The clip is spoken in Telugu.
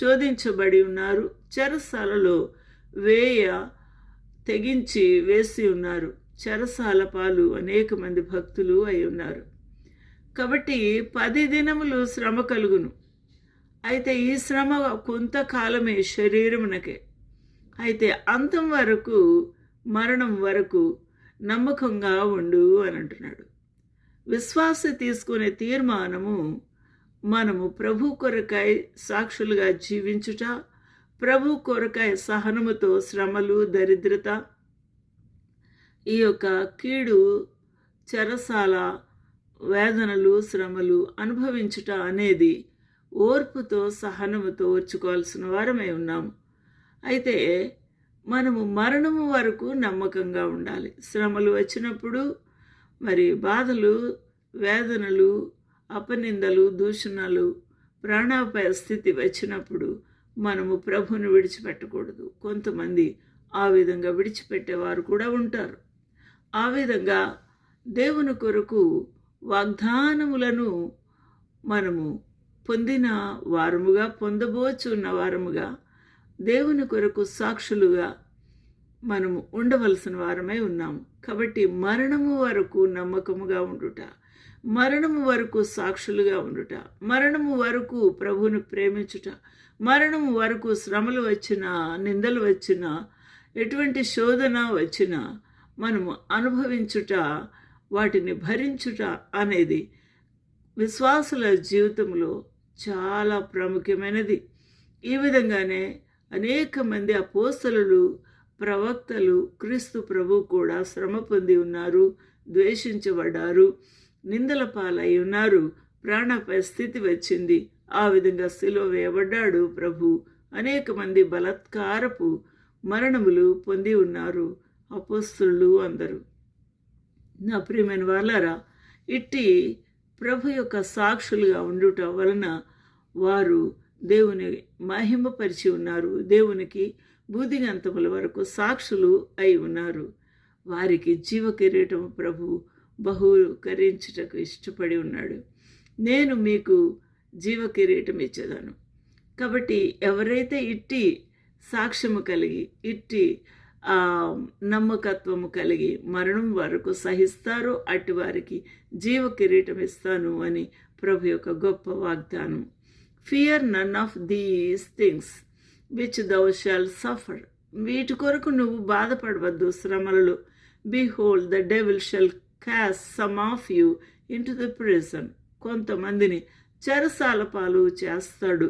శోధించబడి ఉన్నారు. చెరసాలలో వేయ తెగించి వేసి ఉన్నారు. చెరసాల పాలు అనేక మంది భక్తులు అయి ఉన్నారు. కాబట్టి పది దినములు శ్రమ కలుగును. అయితే ఈ శ్రమ కొంతకాలమే శరీరమునకే. అయితే అంతం వరకు మరణం వరకు నమ్మకంగా ఉండు అని అంటున్నాడు. విశ్వాస తీసుకునే తీర్మానము మనము ప్రభు కొరకై సాక్షులుగా జీవించుట ప్రభు కొరకై సహనముతో శ్రమలు దరిద్రత ఈ యొక్క కీడు చెరసాల వేదనలు శ్రమలు అనుభవించుట అనేది ఓర్పుతో సహనముతో ఓర్చుకోవాల్సిన వారమే ఉన్నాము అయితే మనము మరణము వరకు నమ్మకంగా ఉండాలి. శ్రమలు వచ్చినప్పుడు మరి బాధలు వేదనలు అపనిందలు దూషణలు ప్రాణాపాయ స్థితి వచ్చినప్పుడు మనము ప్రభుని విడిచిపెట్టకూడదు. కొంతమంది ఆ విధంగా విడిచిపెట్టేవారు కూడా ఉంటారు. ఆ విధంగా దేవుని కొరకు వాగ్దానములను మనము పొందిన వారముగా పొందబోచున్న వారముగా దేవుని కొరకు సాక్షులుగా మనము ఉండవలసిన వారమై ఉన్నాము. కాబట్టి మరణము వరకు నమ్మకముగా ఉండుట మరణము వరకు సాక్షులుగా ఉండుట మరణము వరకు ప్రభువును ప్రేమించుట మరణము వరకు శ్రమలు వచ్చినా నిందలు వచ్చినా ఎటువంటి శోధన వచ్చినా మనము అనుభవించుట వాటిని భరించుట అనేది విశ్వాసుల జీవితంలో చాలా ప్రాముఖ్యమైనది. ఈ విధంగానే అనేక మంది అపోస్తలు ప్రవక్తలు క్రీస్తు ప్రభు కూడా శ్రమ పొంది ఉన్నారు ద్వేషించబడ్డారు నిందల పాలై ఉన్నారు ప్రాణపై స్థితి వచ్చింది. ఆ విధంగా సిలువ వేయబడ్డాడు ప్రభు. అనేక మంది బలత్కారపు మరణములు పొంది ఉన్నారు. అపోస్తులు అందరూ. నా ప్రియమైన వాళ్ళారా ఇట్టి ప్రభు యొక్క సాక్షులుగా ఉండుట వలన వారు దేవుని మహిమపరిచి ఉన్నారు. దేవునికి బూదిగంతముల వరకు సాక్షులు అయి ఉన్నారు. వారికి జీవ కిరీటం ప్రభు బహుకరించుటకు ఇష్టపడి ఉన్నాడు. నేను మీకు జీవ కిరీటం ఇచ్చేదాను. కాబట్టి ఎవరైతే ఇట్టి సాక్ష్యము కలిగి ఇట్టి నమ్మకత్వము కలిగి మరణం వరకు సహిస్తారో అటువారికి వారికి జీవ కిరీటం ఇస్తాను అని ప్రభు యొక్క గొప్ప వాగ్దానం. Fear none of these things which thou shalt suffer వీటి కొరకు నువ్వు బాధపడవద్దు శ్రమలలో. Behold the devil shall cast some of you into the prison కొంతమందిని చెరసాల పాలు చేస్తాడు.